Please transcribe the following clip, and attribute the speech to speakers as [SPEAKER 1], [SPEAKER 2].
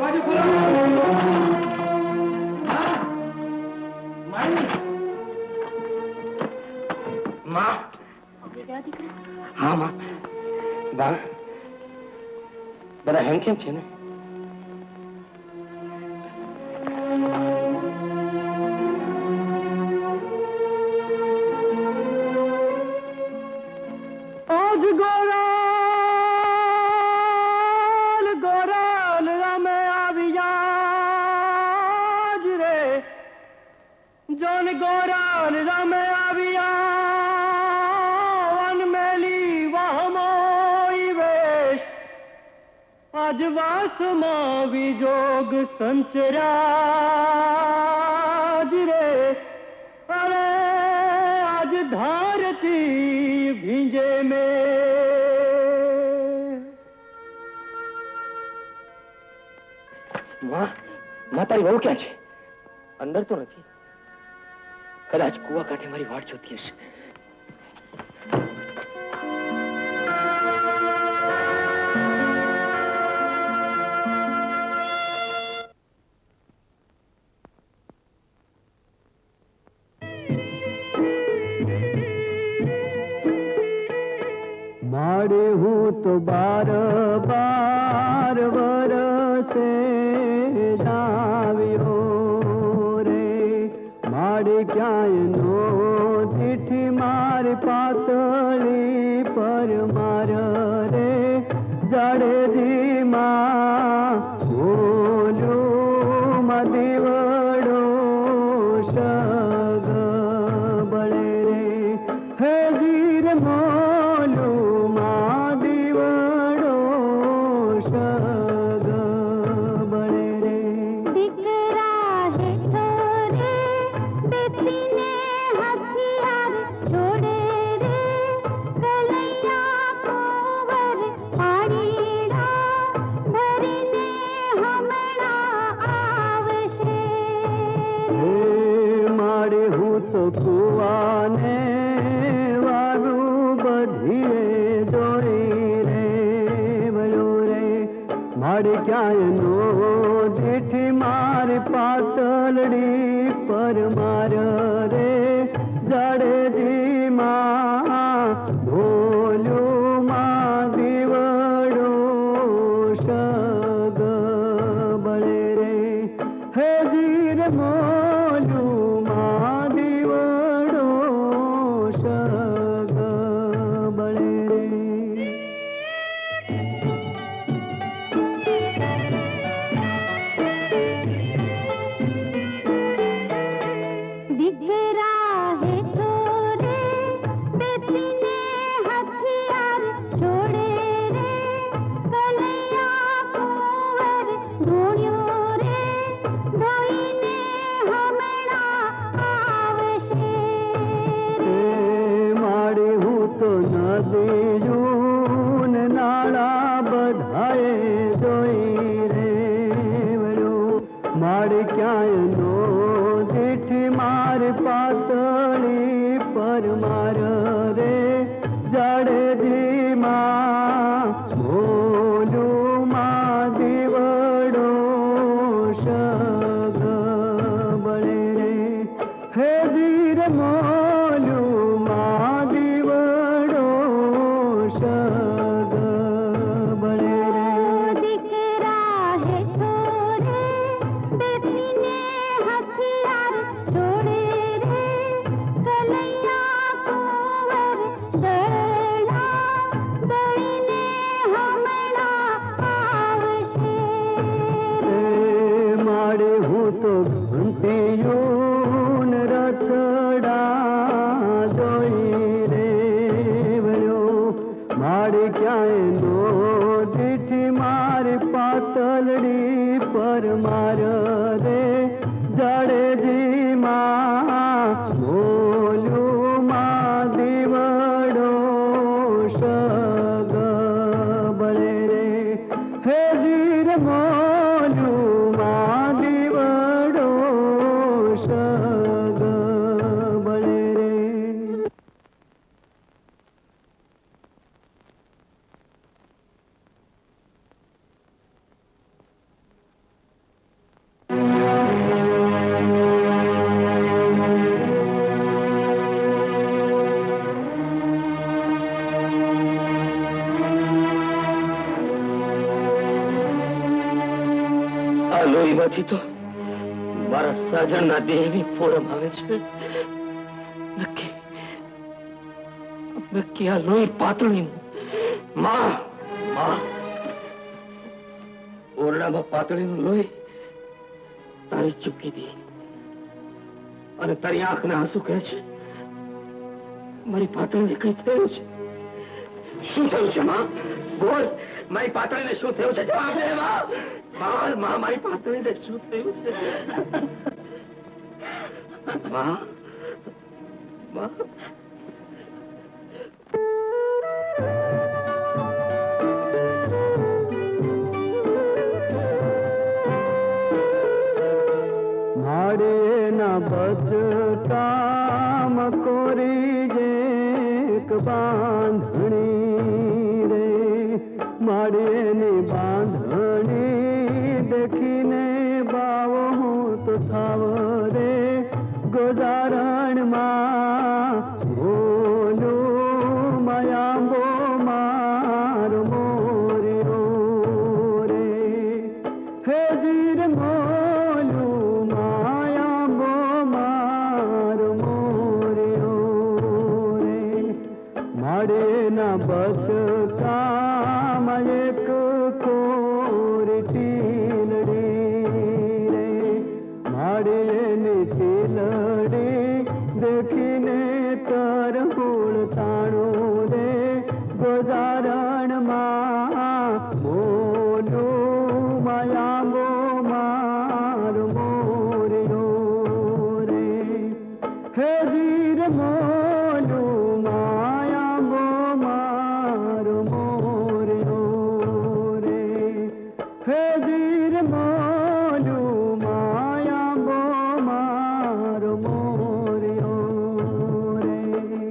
[SPEAKER 1] દરવાજો ખોલો. હા. માં. બા. બધા હેમ કેમ છે ને?
[SPEAKER 2] રાજવાસમાં વિજોગ સંચરાજ રે. અરે, આજ ધારથી ભીંજે મે.
[SPEAKER 1] માતારી બહુ ક્યાં છે? અંદર તો નથી. કદાચ કુવા કાંઠે મારી વાટ જોતી હશે.
[SPEAKER 2] પડે હું તો બાર બાર વરસે. તો કુવાને વારું બધીએ જોઈ રે ભલો રે મારે ક્યાંય નો જેઠી માર પાતળડી પર માર રે જડેજી ધીમા नारायण
[SPEAKER 1] આ તો મારા સાજણના દેહની ફોરમ આવે છે. નક્કી. આ લોહી પાતળી માં માં. ઓરડામાં પાતળીનું લોહી તારી ચૂકી દી. અને તારી આંખના આંસુ કહે છે, મારી પાતળીને કઈ થયું છે? શું થયું છે, માં? બોલ, મારી પાતળીને શું થયું છે? જવાબ દે, માં. બોલમાં મારી પાતળીને શું થયું છે? માં? માં?
[SPEAKER 2] મારે ના બચ કામ કોરી એક બાંધણી રે. મારે ની